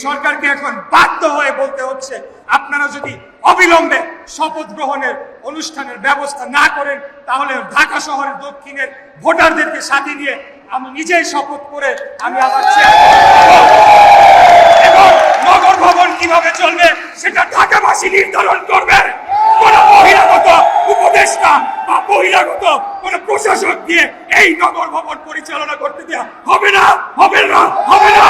সরকারকে এখন বাধ্য হয়ে বলতে হচ্ছে, আপনারা যদি অবিলম্বে শপথ গ্রহণের অনুষ্ঠানের ব্যবস্থা না করেন, তাহলে ঢাকা শহরের দক্ষিণের ভোটারদেরকে সাথে নিয়ে আমি নিজেই শপথ করে আমি আমার এবং নগর ভবন কীভাবে চলবে, সেটা ঢাকাবাসী নির্ধারণ করবে। কোন বহিরাগত উপদেষ্টা বা বহিরাগত কোন প্রশাসক দিয়ে এই নগর ভবন পরিচালনা করতে দেওয়া হবে না হবে না হবে না।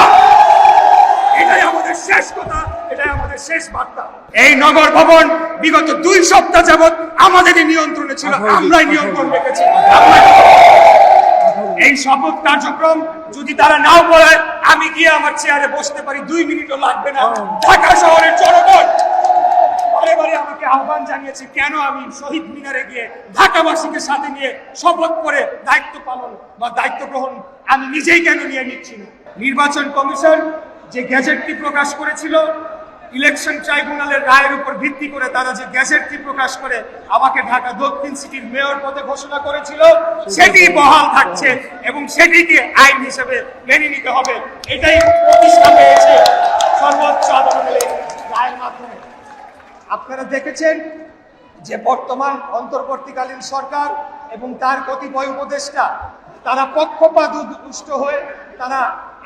এটাই আমাদের শেষ কথা এটাই আমাদের শেষ বার্তা। এই নগর ভবন বিগত দুই সপ্তাহ যাবত আমাদেরই নিয়ন্ত্রণে ছিল আমরাই নিয়ন্ত্রণ রেখেছি। এই শপথ কার্যক্রম যদি তারা নাও বলে আমি গিয়ে আমার চেয়ারে বসতে পারি দুই মিনিটও লাগবে না। ঢাকা শহরের জনগণ বারে বারে আমাকে আহ্বান জানিয়েছে কেন আমি শহীদ মিনারে গিয়ে ঢাকাবাসীকে সাথে নিয়ে শপথ করে দায়িত্ব পালন বা দায়িত্ব গ্রহণ আমি নিজেই কেন নিয়ে নিচ্ছি না? নির্বাচন কমিশন যে গ্যাজেটটি প্রকাশ করেছিল, ইলেকশন ট্রাইব্যুনালের রায়ের উপর ভিত্তি করে তারা যে গ্যাজেটটি প্রকাশ করে আমাকে ঢাকা দক্ষিণ সিটির মেয়র পদে ঘোষণা করেছিল, সেটি বহাল থাকছে এবং সেটিকে আইন হিসেবে মেনে নিতে হবে। এটাই প্রতিষ্ঠা পেয়েছে সর্বোচ্চ আদালতের রায়ের মাধ্যমে। আপনারা দেখেছেন যে বর্তমান অন্তর্বর্তীকালীন সরকার এবং তার কতিপয় উপদেষ্টা, তারা পক্ষপাত হয়ে তারা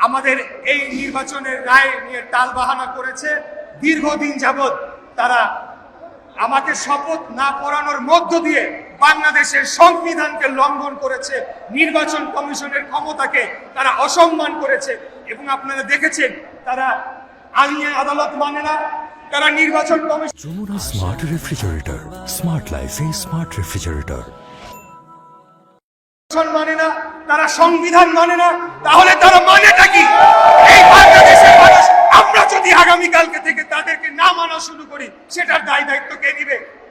আমাদের এই নির্বাচনের রায় নিয়ে টালবাহানা করেছে। দীর্ঘদিন যাবৎ তারা আমাকে শপথ না পড়ানোর মধ্য দিয়ে বাংলাদেশের সংবিধানকে লঙ্ঘন করেছে নির্বাচন কমিশনের ক্ষমতাকে তারা অসম্মান করেছে এবং আপনারা দেখেছেন তারা আইনে আদালত মানে না তারা নির্বাচন commission Jamuna smart refrigerator smart লাইফে স্মার্ট রেফ্রিজারেটর মানে না তারা সংবিধান মানে না, তাহলে তারা মানেটা কি? এই বাংলাদেশের মানুষ, আমরা যদি আগামীকালকে থেকে তাদেরকে না মানা শুরু করি, সেটার দায় দায়িত্ব কে নিবে?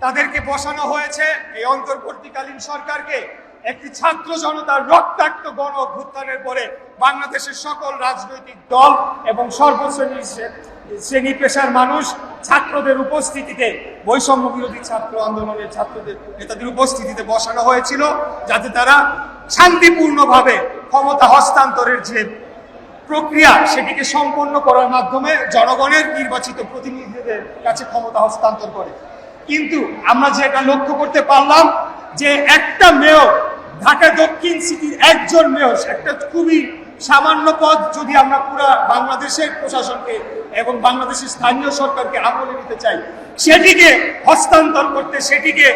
তাদেরকে বসানো হয়েছে এই অন্তর্বর্তীকালীন সরকারকে। একটি ছাত্র জনতার রক্তাক্ত গণ অভ্যুত্থানের পরে বাংলাদেশের সকল রাজনৈতিক দল এবং সর্বশ্রেণীর শ্রে- শ্রেণি পেশার মানুষ ছাত্রদের উপস্থিতিতে বৈষম্য বিরোধী ছাত্র আন্দোলনের ছাত্রদের, নেতাদের উপস্থিতিতে বসানো হয়েছিল, যাতে তারা শান্তিপূর্ণভাবে ক্ষমতা হস্তান্তরের যে প্রক্রিয়া, সেটিকে সম্পন্ন করার মাধ্যমে জনগণের নির্বাচিত প্রতিনিধিদের কাছে ক্ষমতা হস্তান্তর করে। কিন্তু আমরা যেটা লক্ষ্য করতে পারলাম যে একটা মেয়র, ঢাকা দক্ষিণ সিটির একজন মেয়র, একটা খুবই সামান্য পদ যদি আমরা পুরো বাংলাদেশের প্রশাসনকে এবং বাংলাদেশের স্থানীয় সরকারকে আমলে নিতে চাই, সেটিকে হস্তান্তর করতে, সেটিকে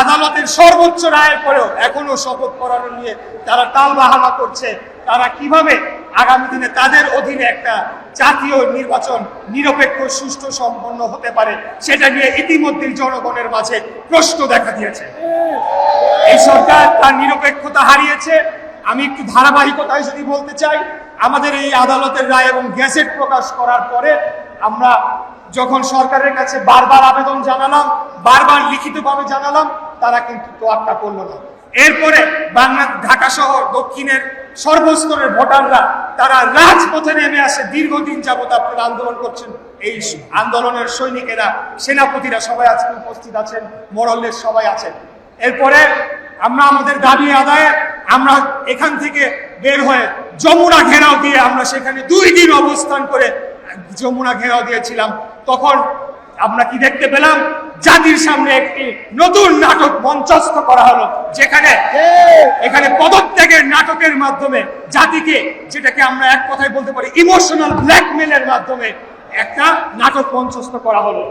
আদালতের সর্বোচ্চ রায়ের পরেও এখনও শপথ করানো নিয়ে তারা টালবাহানা করছে। তারা কীভাবে আগামী দিনে তাদের অধীনে একটা জাতীয় নির্বাচন নিরপেক্ষ, সুষ্ঠু, সম্পন্ন হতে পারে, সেটা নিয়ে ইতিমধ্যেই জনগণের মাঝে প্রশ্ন দেখা দিয়েছে। এই সরকার তার নিরপেক্ষতা হারিয়েছে। আমি একটু ধারাবাহিকতায় যদি বলতে চাই, আমাদের এই আদালতের রায় এবং গ্যাজেট প্রকাশ করার পরে আমরা যখন সরকারের কাছে বারবার আবেদন জানালাম, বারবার লিখিতভাবে জানালাম, তারা কিন্তু তোয়াক্কা করল না। এরপরে বাংলা, ঢাকা শহর, দক্ষিণের সর্বস্তরের ভোটাররা, তারা রাজপথে নেমে আসে, দীর্ঘদিন যাবত আপনারা আন্দোলন করছেন। এই আন্দোলনের সৈনিকেরা, সেনাপতিরা সবাই আজকে উপস্থিত আছেন মোরল্লের সবাই আছেন। এরপরে আমরা আমাদের দাবি আদায়ে আমরা এখান থেকে বের হয়ে যমুনা ঘেরাও দিয়ে আমরা সেখানে দুই দিন অবস্থান করে যমুনা ঘেরাও দিয়েছিলাম। তখন আমরা কি দেখতে পেলাম? জাতির সামনে একটি নতুন নাটক মঞ্চস্থ করা হলো, যেখানে এখানে পদত্যাগের নাটকের মাধ্যমে জাতিকে, যেটাকে আমরা এক কথায় বলতে পারি ইমোশনাল ব্ল্যাকমেলের মাধ্যমে একটা নাটক মঞ্চস্থ করা হলো।